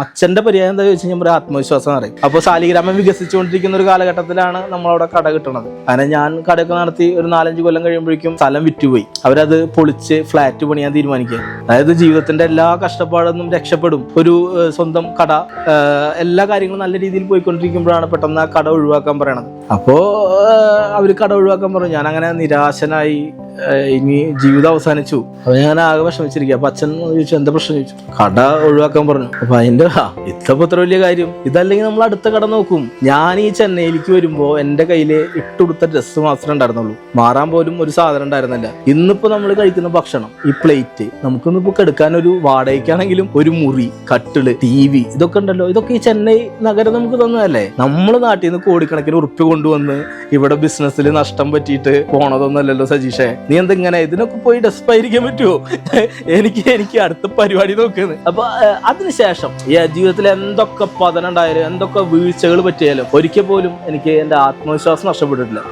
അച്ഛന്റെ പരിഹാരം എന്താ ചോദിച്ചു കഴിഞ്ഞാൽ ആത്മവിശ്വാസം എന്ന് പറയും. അപ്പോൾ സാലിഗ്രാമം വികസിച്ചുകൊണ്ടിരിക്കുന്ന ഒരു കാലഘട്ടത്തിലാണ് നമ്മളവിടെ കട കിട്ടുന്നത് അങ്ങനെ ഞാൻ കടയൊക്കെ നടത്തി ഒരു നാലഞ്ച് കൊല്ലം കഴിയുമ്പോഴേക്കും സ്ഥലം വിറ്റുപോയി. അവരത് പൊളിച്ച് ഫ്ലാറ്റ് പണിയാൻ തീരുമാനിക്കുക. അതായത് ജീവിതത്തിന്റെ എല്ലാ കഷ്ടപ്പാടൊന്നും രക്ഷപ്പെടും. ഒരു സ്വന്തം കട എല്ലാ കാര്യങ്ങളും നല്ല രീതിയിൽ പോയിക്കൊണ്ടിരിക്കുമ്പോഴാണ് പെട്ടെന്ന് ആ കട ഒഴിവാക്കാൻ പറയണത്. അപ്പോ അവർ കട ഒഴിവാക്കാൻ പറഞ്ഞു. ഞാൻ അങ്ങനെ നിരാശനായി ഇനി ജീവിതം അവസാനിച്ചു. അപ്പൊ ഞാൻ ആകെ വിഷമിച്ചിരിക്കുക അപ്പൊ അച്ഛൻ ചോദിച്ചു എന്താ പ്രശ്നം? ചോദിച്ചു. കട ഒഴിവാക്കാൻ പറഞ്ഞു. അപ്പൊ അതിന്റെ ആ ഇത്ര വലിയ കാര്യം. ഇതല്ലെങ്കിൽ നമ്മൾ അടുത്ത കട നോക്കും. ഞാൻ ഈ ചെന്നൈയിലേക്ക് വരുമ്പോ എന്റെ കയ്യിൽ ഇട്ടുകൊടുത്ത ഡ്രസ്സ് മാത്രമേ ഉണ്ടായിരുന്നുള്ളൂ. മാറാൻ പോലും ഒരു സാധനം ഉണ്ടായിരുന്നില്ല. ഇന്നിപ്പോ നമ്മൾ കഴിക്കുന്ന ഭക്ഷണം ഈ പ്ലേറ്റ് നമുക്കൊന്നിപ്പോ കെടുക്കാൻ ഒരു വാടകയ്ക്കാണെങ്കിലും ഒരു മുറി കട്ടിൾ ടി വി ഇതൊക്കെ ഉണ്ടല്ലോ. ഇതൊക്കെ ഈ ചെന്നൈ നഗരം നമുക്ക് തന്നതല്ലേ? നമ്മൾ നാട്ടിൽ നിന്ന് കോടിക്കണക്കിന് ഉറുപ്പ് കൊണ്ടുവന്ന് ഇവിടെ ബിസിനസ്സിൽ നഷ്ടം പറ്റിയിട്ട് പോണതൊന്നല്ലല്ലോ സജീഷേ. നീ എന്തെങ്ങനെ? ഇതിനൊക്കെ പോയി ഡെസ്പായിരിക്കാൻ പറ്റുമോ എനിക്ക് എനിക്ക് അടുത്ത പരിപാടി നോക്കുന്നത് അപ്പൊ അതിനുശേഷം ജീവിതത്തിൽ എന്തൊക്കെ പതനം ഉണ്ടായാലും എന്തൊക്കെ വീഴ്ചകൾ പറ്റിയാലും ഒരിക്കൽ പോലും എനിക്ക് എന്റെ ആത്മവിശ്വാസം നഷ്ടപ്പെട്ടിട്ടില്ല.